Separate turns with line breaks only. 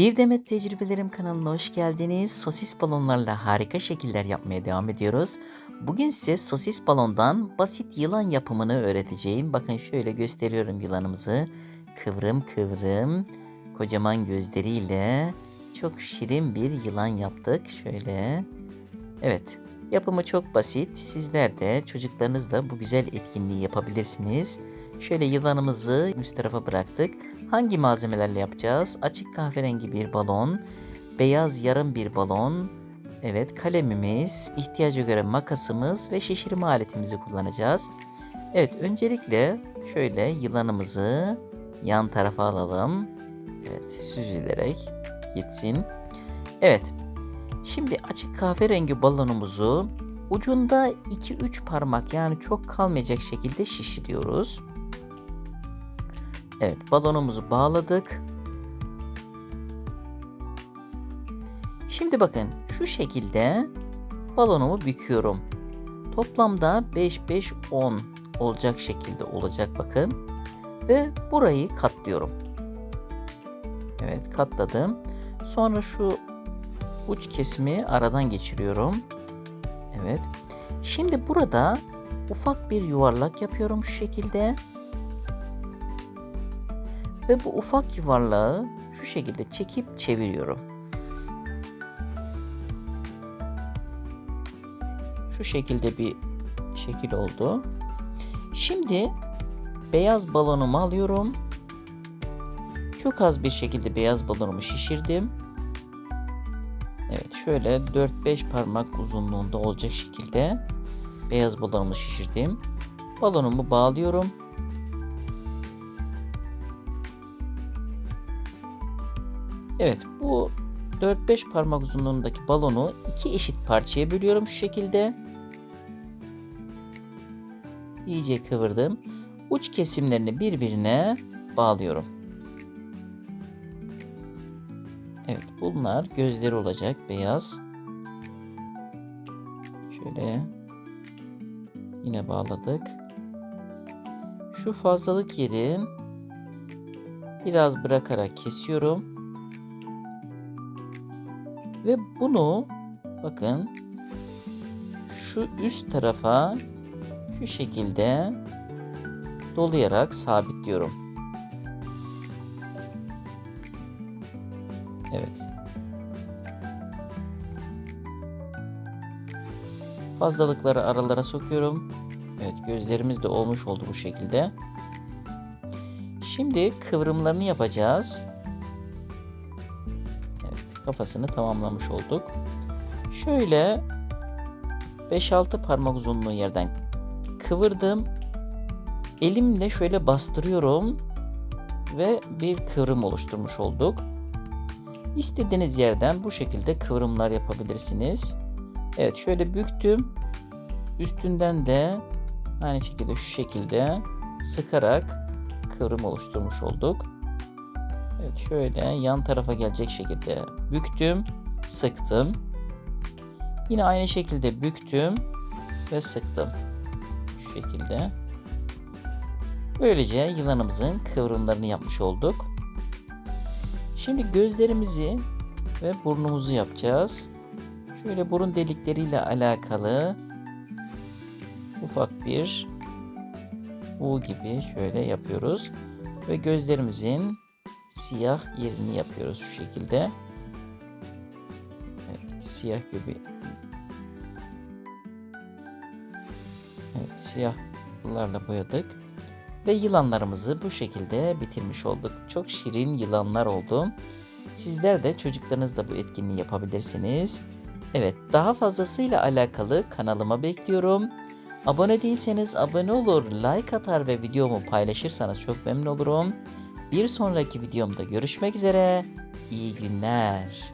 Bir Demet Tecrübelerim kanalına hoş geldiniz. Sosis balonlarla harika şekiller yapmaya devam ediyoruz. Bugün size sosis balondan basit yılan yapımını öğreteceğim. Bakın şöyle gösteriyorum yılanımızı. Kıvrım kıvrım, kocaman gözleriyle çok şirin bir yılan yaptık. Şöyle. Evet, yapımı çok basit. Sizler de çocuklarınızla bu güzel etkinliği yapabilirsiniz. Şöyle yılanımızı üst tarafa bıraktık. Hangi malzemelerle yapacağız? Açık kahverengi bir balon, beyaz yarım bir balon, evet kalemimiz, ihtiyaca göre makasımız ve şişirme aletimizi kullanacağız. Evet öncelikle şöyle yılanımızı yan tarafa alalım. Evet süzülerek gitsin. Evet şimdi açık kahverengi balonumuzu ucunda 2-3 parmak yani çok kalmayacak şekilde şişiriyoruz. Evet balonumuzu bağladık. Şimdi bakın şu şekilde balonumu büküyorum. Toplamda 5 5 10 olacak şekilde olacak bakın. Ve burayı katlıyorum. Evet katladım. Sonra şu uç kesimi aradan geçiriyorum. Evet. Şimdi burada ufak bir yuvarlak yapıyorum şu şekilde. Ve bu ufak yuvarlağı şu şekilde çekip çeviriyorum. Şu şekilde bir şekil oldu. Şimdi beyaz balonumu alıyorum. Çok az bir şekilde beyaz balonumu şişirdim. Evet şöyle 4-5 parmak uzunluğunda olacak şekilde beyaz balonumu şişirdim. Balonumu bağlıyorum. Evet bu 4-5 parmak uzunluğundaki balonu iki eşit parçaya bölüyorum şu şekilde. İyice kıvırdım. Uç kesimlerini birbirine bağlıyorum. Evet bunlar gözleri olacak beyaz. Şöyle yine bağladık. Şu fazlalık yerin biraz bırakarak kesiyorum. Ve bunu bakın şu üst tarafa şu şekilde dolayarak sabitliyorum. Evet. Fazlalıkları aralara sokuyorum. Evet gözlerimiz de olmuş oldu bu şekilde. Şimdi kıvrımlarını yapacağız kafasını tamamlamış olduk. Şöyle 5-6 parmak uzunluğu yerden kıvırdım. Elimle şöyle bastırıyorum ve bir kıvrım oluşturmuş olduk. İstediğiniz yerden bu şekilde kıvrımlar yapabilirsiniz. Evet şöyle büktüm. Üstünden de aynı şekilde şu şekilde sıkarak kıvrım oluşturmuş olduk. Evet şöyle yan tarafa gelecek şekilde büktüm, sıktım. Yine aynı şekilde büktüm ve sıktım. Şu şekilde. Böylece yılanımızın kıvrımlarını yapmış olduk. Şimdi gözlerimizi ve burnumuzu yapacağız. Şöyle burun delikleriyle alakalı ufak bir U gibi şöyle yapıyoruz. Ve gözlerimizin siyah yerini yapıyoruz şu şekilde. Evet, siyah gibi. Evet, siyahlarla boyadık. Ve yılanlarımızı bu şekilde bitirmiş olduk. Çok şirin yılanlar oldu. Sizler de çocuklarınızla bu etkinliği yapabilirsiniz. Evet, daha fazlasıyla alakalı kanalıma bekliyorum. Abone değilseniz abone olur, like atar ve videomu paylaşırsanız çok memnun olurum. Bir sonraki videomda görüşmek üzere. İyi günler.